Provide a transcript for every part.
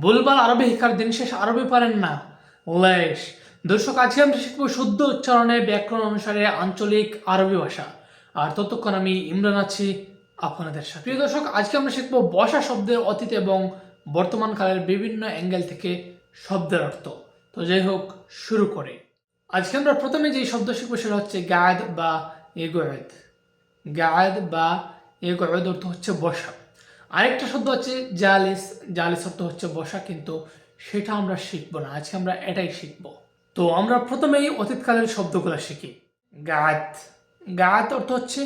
বলবার আরবি শিক্ষার দিন শেষ, আরবি পারেন না। লেশ। দর্শক, আজকে আমরা শিখব শুদ্ধ উচ্চারণে ব্যাকরণ অনুসারে আঞ্চলিক আরবি ভাষা। আর ততক্ষণ আমি ইমরান আছি আপনাদের সাথে। প্রিয় দর্শক, আজকে আমরা শিখব বসা শব্দের অতীত এবং বর্তমান কালের বিভিন্ন অ্যাঙ্গেল থেকে শব্দের অর্থ। তো যাই হোক, শুরু করে। আজকে আমরা প্রথমে যে শব্দ শিখব সেটা হচ্ছে গায়েদ বা এগোয়েদ। গায়েদ বা এগোয়েদ অর্থ হচ্ছে বসা। আরেকটা শব্দ হচ্ছে জালিস জালিস শব্দ হচ্ছে বসা, কিন্তু সেটা আমরা শিখব না, আজকে আমরা এটাই শিখব। তো আমরা প্রথমেই অতীতকালের শব্দগুলো শিখি। গাত গাত অর্থ হচ্ছে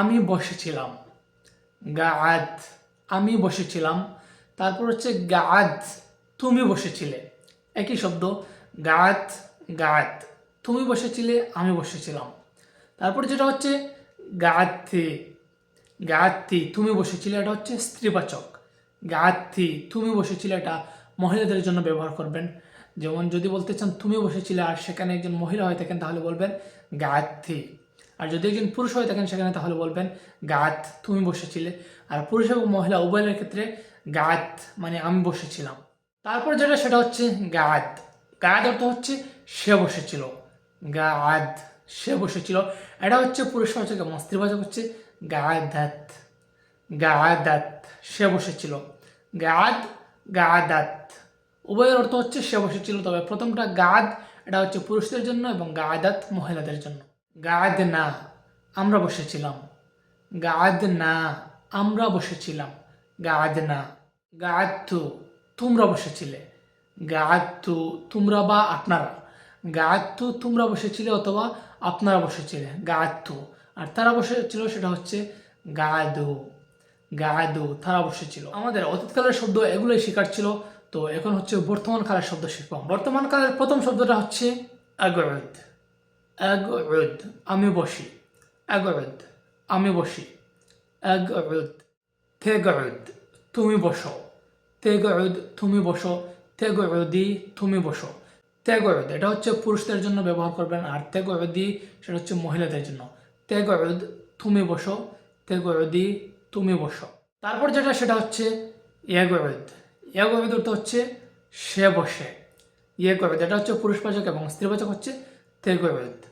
আমি বসেছিলাম। গাত, আমি বসেছিলাম। তারপর হচ্ছে গাদ তুমি বসেছিলে। একই শব্দ, গাত গাত, তুমি বসেছিলে, আমি বসেছিলাম। তারপর যেটা হচ্ছে গাথি গাথি তুমি বসেছিলে, এটা হচ্ছে স্ত্রীবাচক। গাথি তুমি বসেছিলে, এটা মহিলাদের জন্য ব্যবহার করবেন। যেমন যদি বলতে চান, তুমি বসেছিলে আর সেখানে একজন মহিলা হয়ে থাকেন, তাহলে বলবেন গাথি আর যদি একজন পুরুষ হয়ে থাকেন সেখানে, তাহলে বলবেন গাত তুমি বসেছিলে। আর পুরুষ এবং মহিলা, উভয়ের ক্ষেত্রে গাত মানে আমি বসেছিলাম। তারপর যেটা, সেটা হচ্ছে গাদ গাদ অর্থ হচ্ছে সে বসেছিল। গাদ সে বসেছিল। এটা হচ্ছে পুরুষবাচক এবং স্ত্রীবাচক হচ্ছে গাদাত গাদাত, সে বসেছিল। গাদ, গাদাত। উভয়ের অর্থ হচ্ছে সে বসেছিল। তবে প্রথমটা গাদ, এটা হচ্ছে পুরুষদের জন্য এবং গাদাত মহিলাদের জন্য। গাদ না, আমরা বসেছিলাম। গাদ না, আমরা বসেছিলাম। গাদ না, গাদ তু, তোমরা বসেছিলে। গাদ তু, তোমরা বা আপনারা। গাদ তু, তোমরা বসেছিলে অথবা আপনারা বসেছিলে। গাদ তু আর তারা বসেছিল সেটা হচ্ছে গাদু। গাদু তারা বসেছিল আমাদের অতীতকালের শব্দ এগুলোই শেখার ছিল। তো এখন হচ্ছে বর্তমান কালের শব্দ শিখব বর্তমান কালের প্রথম শব্দটা হচ্ছে অ্যাগরদ। অ্যাগরদ, আমি বসি। অ্যাগরদ, আমি বসি। অ্যাগরদ, থেগরদ, তুমি বসো। তেগরদ তুমি বসো। তেগরদি তুমি বসো। তেগরদ এটা হচ্ছে পুরুষদের জন্য ব্যবহার করবেন। আর তেগরদি সেটা হচ্ছে মহিলাদের জন্য। তেগরদ, তুমি বসো। তেগরদি, তুমি বসো। তারপর যেটা, সেটা হচ্ছে ইয়াগরদ। ইয়াগরদ অর্থ হচ্ছে সে বসে। ইয়েগরদ, এটা হচ্ছে পুরুষবাচক এবং স্ত্রীবাচক হচ্ছে তেগরদ।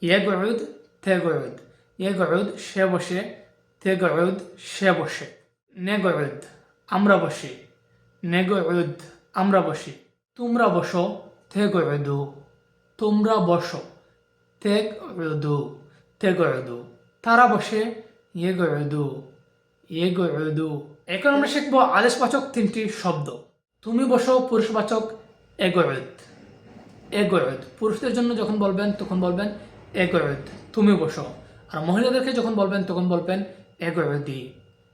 ইয়েগরদ তেগরদ। ইয়েগরদ, সে বসে। তেগরদ, সে বসে। নেগরদ, আমরা বসি। নেগরদ, আমরা বসি। তোমরা বসো, তেগরদু। তোমরা বসো, তেগরদু। তেগরদু তারা বসে ইয়েগরদু ইয়েগরদু এখন আমরা শিখব আদেশবাচক তিনটি শব্দ। তুমি বসো পুরুষবাচক এগরদ এগরদ পুরুষদের জন্য যখন বলবেন, তখন বলবেন এগরদ তুমি বসো। আর মহিলাদেরকে যখন বলবেন, তখন বলবেন এগরদি।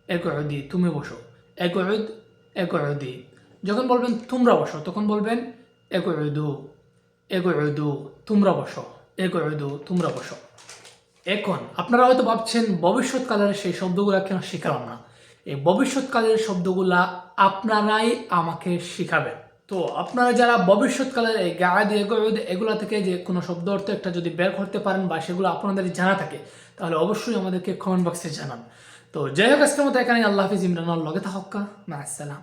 এগরদি, তুমি বসো। এগরদ, এগরদি। যখন বলবেন, তোমরা বসো তখন বলবেন এগরদু। এগরদু, তোমরা বসো। এগরদু, তোমরা বসো। এখন আপনারা হয়তো ভাবছেন, ভবিষ্যৎকালের সেই শব্দগুলা কেন শেখালাম না? এই ভবিষ্যৎকালের শব্দগুলা আপনারাই আমাকে শিখাবেন। তো আপনারা যারা ভবিষ্যৎকালের এই গায়েদ এগুলা থেকে যে কোনো শব্দ অর্থ একটা যদি বের করতে পারেন বা সেগুলো আপনাদের জানা থাকে, তাহলে অবশ্যই আমাদেরকে কমেন্ট বক্সে জানান। তো যাই হোক, আজকের মতো এখানে আল্লাহ হাফিজ ইমরান লগে থাকা মা আসসালাম।